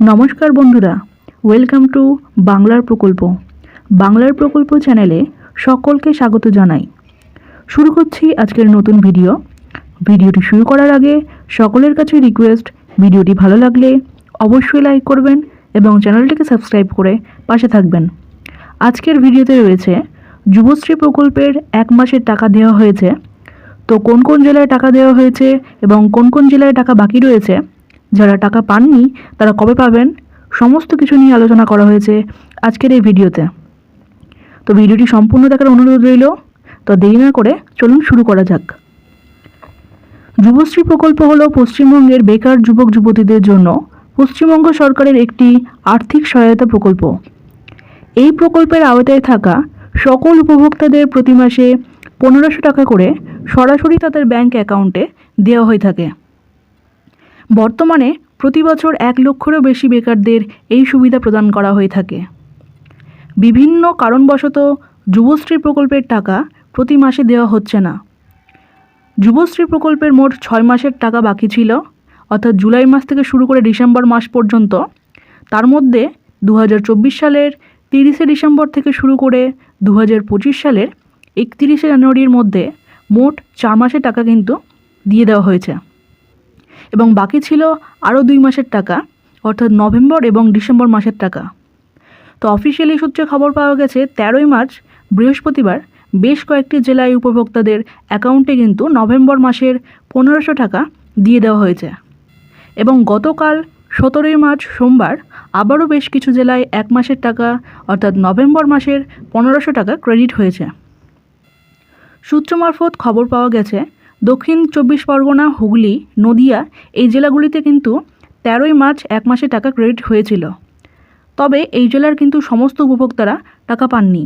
নমস্কার বন্ধুরা welcome to বাংলার প্রকল্প। বাংলার প্রকল্প চ্যানেলে সকলকে স্বাগত জানাই। শুরু করছি আজকের নতুন ভিডিও ভিডিওটি শুরু করার আগে সকলের কাছে রিকোয়েস্ট ভিডিওটি ভালো লাগলে অবশ্যই লাইক করবেন এবং চ্যানেলটিকে সাবস্ক্রাইব করে পাশে থাকবেন। আজকের ভিডিওতে রয়েছে, যুবশ্রী প্রকল্পের এক মাসের টাকা দেওয়া হয়েছে। তো কোন কোন জেলায় টাকা দেওয়া হয়েছে এবং কোন কোন জেলায় টাকা বাকি রয়েছে? যারা টাকা পাননি, তারা কবে পাবেন? সমস্ত কিছু নিয়ে আলোচনা করা হয়েছে আজকের এই ভিডিওতে। তো ভিডিওটি সম্পূর্ণ দেখার অনুরোধ রইল, তো দেরি না করে চলুন শুরু করা যাক। যুবশ্রী প্রকল্প হলো পশ্চিমবঙ্গের বেকার যুবক যুবতীদের জন্য পশ্চিমবঙ্গ সরকারের একটি আর্থিক সহায়তা প্রকল্প। এই প্রকল্পের আওতায় থাকা সকল উপভোক্তাদের প্রতি মাসে পনেরোশো টাকা করে সরাসরি তাদের ব্যাংক অ্যাকাউন্টে দেওয়া হয়ে থাকে। বর্তমানে প্রতি বছর এক লক্ষেরও বেশি বেকারদের এই সুবিধা প্রদান করা হয়ে থাকে। বিভিন্ন কারণবশত যুবশ্রী প্রকল্পের টাকা প্রতি মাসে দেওয়া হচ্ছে না। যুবশ্রী প্রকল্পের মোট ছয় মাসের টাকা বাকি ছিল, অর্থাৎ জুলাই মাস থেকে শুরু করে ডিসেম্বর মাস পর্যন্ত। তার মধ্যে দু হাজার চব্বিশ সালের তিরিশে ডিসেম্বর থেকে শুরু করে দু হাজার পঁচিশ সালের একত্রিশে জানুয়ারির মধ্যে মোট চার মাসের টাকা কিন্তু দিয়ে দেওয়া হয়েছে। এবং বাকি ছিল আরও দুই মাসের টাকা, অর্থাৎ নভেম্বর এবং ডিসেম্বর মাসের টাকা। তো অফিসিয়ালি সূত্রে খবর পাওয়া গেছে, তেরোই মার্চ, বৃহস্পতিবার, বেশ কয়েকটি জেলায় উপভোক্তাদের অ্যাকাউন্টে কিন্তু নভেম্বর মাসের পনেরোশো টাকা দিয়ে দেওয়া হয়েছে। এবং গতকাল সতেরোই মার্চ সোমবার আবারও বেশ কিছু জেলায় এক মাসের টাকা, অর্থাৎ নভেম্বর মাসের পনেরোশো টাকা ক্রেডিট হয়েছে। সূত্র মারফত খবর পাওয়া গেছে দক্ষিণ চব্বিশ পরগনা, হুগলি, নদিয়া এই জেলাগুলিতে কিন্তু তেরোই মার্চ এক মাসে টাকা ক্রেডিট হয়েছিল। তবে এই জেলার কিন্তু সমস্ত উপভোক্তারা টাকা পাননি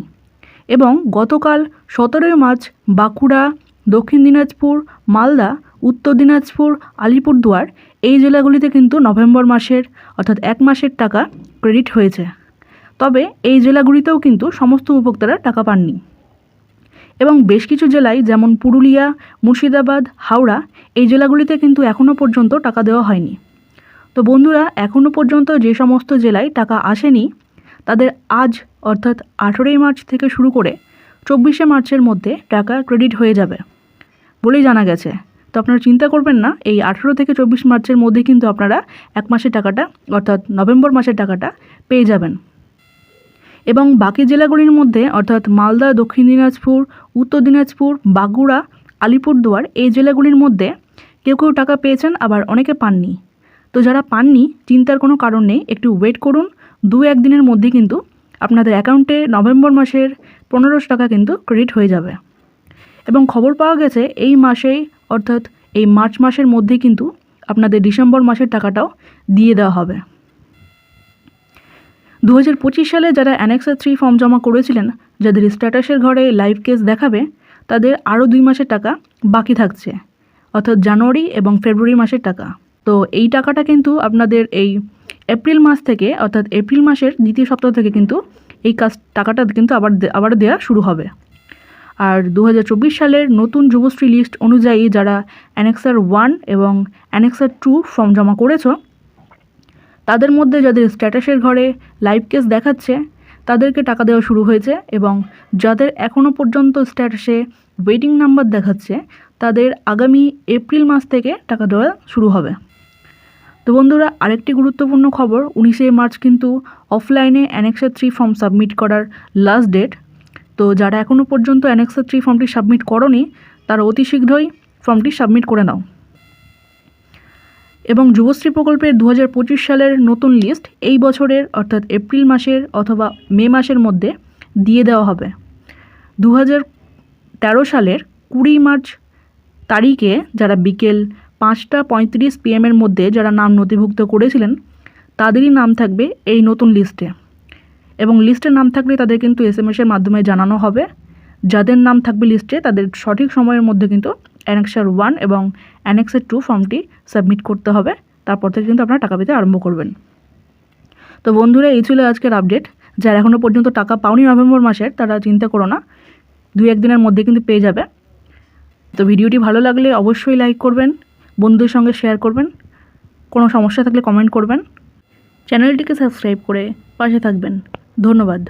এবং গতকাল সতেরোই মার্চ বাঁকুড়া, দক্ষিণ দিনাজপুর, মালদা, উত্তর দিনাজপুর, আলিপুরদুয়ার এই জেলাগুলিতে কিন্তু নভেম্বর মাসের অর্থাৎ এক মাসের টাকা ক্রেডিট হয়েছে। তবে এই জেলাগুলিতেও কিন্তু সমস্ত উপভোক্তারা টাকা পাননি। এবং বেশ কিছু জেলায়, যেমন পুরুলিয়া, মুর্শিদাবাদ, হাওড়া, এই জেলাগুলিতে কিন্তু এখনও পর্যন্ত টাকা দেওয়া হয়নি। তো বন্ধুরা এখনও পর্যন্ত যে সমস্ত জেলায় টাকা আসেনি, তাদের আজ, অর্থাৎ আঠেরোই মার্চ থেকে শুরু করে চব্বিশে মার্চের মধ্যে টাকা ক্রেডিট হয়ে যাবে বলেই জানা গেছে। তো আপনারা চিন্তা করবেন না, এই আঠেরো থেকে চব্বিশ মার্চের মধ্যে কিন্তু আপনারা এক মাসের টাকাটা, অর্থাৎ নভেম্বর মাসের টাকাটা পেয়ে যাবেন। এবং বাকি জেলাগুলির মধ্যে, অর্থাৎ মালদা, দক্ষিণ দিনাজপুর, উত্তর দিনাজপুর, বাঁকুড়া, আলিপুরদুয়ার, এই জেলাগুলির মধ্যে কেউ কেউ টাকা পেয়েছেন, আবার অনেকে পাননি। তো যারা পাননি, চিন্তার কোনো কারণ নেই, একটু ওয়েট করুন। দু একদিনের মধ্যে কিন্তু আপনাদের অ্যাকাউন্টে নভেম্বর মাসের পনেরোশো টাকা কিন্তু ক্রেডিট হয়ে যাবে। এবং খবর পাওয়া গেছে, এই মাসেই, অর্থাৎ এই মার্চ মাসের মধ্যেই কিন্তু আপনাদের ডিসেম্বর মাসের টাকাটাও দিয়ে দেওয়া হবে। দু হাজার পঁচিশ সালে যারা অ্যানেক্সা থ্রি ফর্ম জমা করেছিলেন, যাদের স্ট্যাটাসের ঘরে লাইভ কেস দেখাবে, তাদের আরও দুই মাসের টাকা বাকি থাকছে, অর্থাৎ জানুয়ারি এবং ফেব্রুয়ারি মাসের টাকা। তো এই টাকাটা কিন্তু আপনাদের এই এপ্রিল মাস থেকে, অর্থাৎ এপ্রিল মাসের দ্বিতীয় সপ্তাহ থেকে কিন্তু এই কাজ, টাকাটা কিন্তু আবার আবার দেওয়া শুরু হবে। আর দু হাজার চব্বিশ সালের নতুন যুবশ্রী লিস্ট অনুযায়ী যারা অ্যানেক্সার ওয়ান এবং অ্যানেক্সার টু ফর্ম জমা করেছ তাদের মধ্যে যাদের স্ট্যাটাসের ঘরে লাইভ কেস দেখাচ্ছে, তাদেরকে টাকা দেওয়া শুরু হয়েছে এবং যাদের এখনও পর্যন্ত স্ট্যাটাসে ওয়েটিং নাম্বার দেখাচ্ছে, তাদের আগামী এপ্রিল মাস থেকে টাকা দেওয়া শুরু হবে। তো বন্ধুরা, আরেকটি গুরুত্বপূর্ণ খবর, উনিশে মার্চ কিন্তু অফলাইনে অ্যানেক্সা থ্রি ফর্ম সাবমিট করার লাস্ট ডেট তো যারা এখনও পর্যন্ত অ্যানেক্সা থ্রি ফর্মটি সাবমিট করনি, তারা অতি শীঘ্রই ফর্মটি সাবমিট করে নাও। এবং যুবশ্রী প্রকল্পের দু হাজার পঁচিশ সালের নতুন লিস্ট এই বছরের, অর্থাৎ এপ্রিল মাসের অথবা মে মাসের মধ্যে দিয়ে দেওয়া হবে। দু তেরো সালের কুড়ি মার্চ তারিখে যারা বিকেল পাঁচটা পঁয়ত্রিশ পিএমের মধ্যে যারা নাম নথিভুক্ত করেছিলেন, তাদেরই নাম থাকবে এই নতুন লিস্টে এবং লিস্টে নাম থাকলে তাদের কিন্তু এস এসের মাধ্যমে জানানো হবে। যাদের নাম থাকবে লিস্টে তাদের সঠিক সময়ের মধ্যে কিন্তু অ্যানেক্সার ওয়ান এবং অ্যানেক্সার টু ফর্মটি সাবমিট করতে হবে, তারপর থেকে কিন্তু আপনারা টাকা পেতে আরম্ভ করবেন। তো বন্ধুরা, এই ছিল আজকের আপডেট যারা এখনও পর্যন্ত টাকা পাওনি নভেম্বর মাসের, তারা চিন্তা করো না, দুই একদিনের মধ্যে কিন্তু পেয়ে যাবে। তো ভিডিওটি ভালো লাগলে অবশ্যই লাইক করবেন, বন্ধুদের সঙ্গে শেয়ার করবেন, কোনো সমস্যা থাকলে কমেন্ট করবেন। চ্যানেলটিকে সাবস্ক্রাইব করে পাশে থাকবেন। ধন্যবাদ।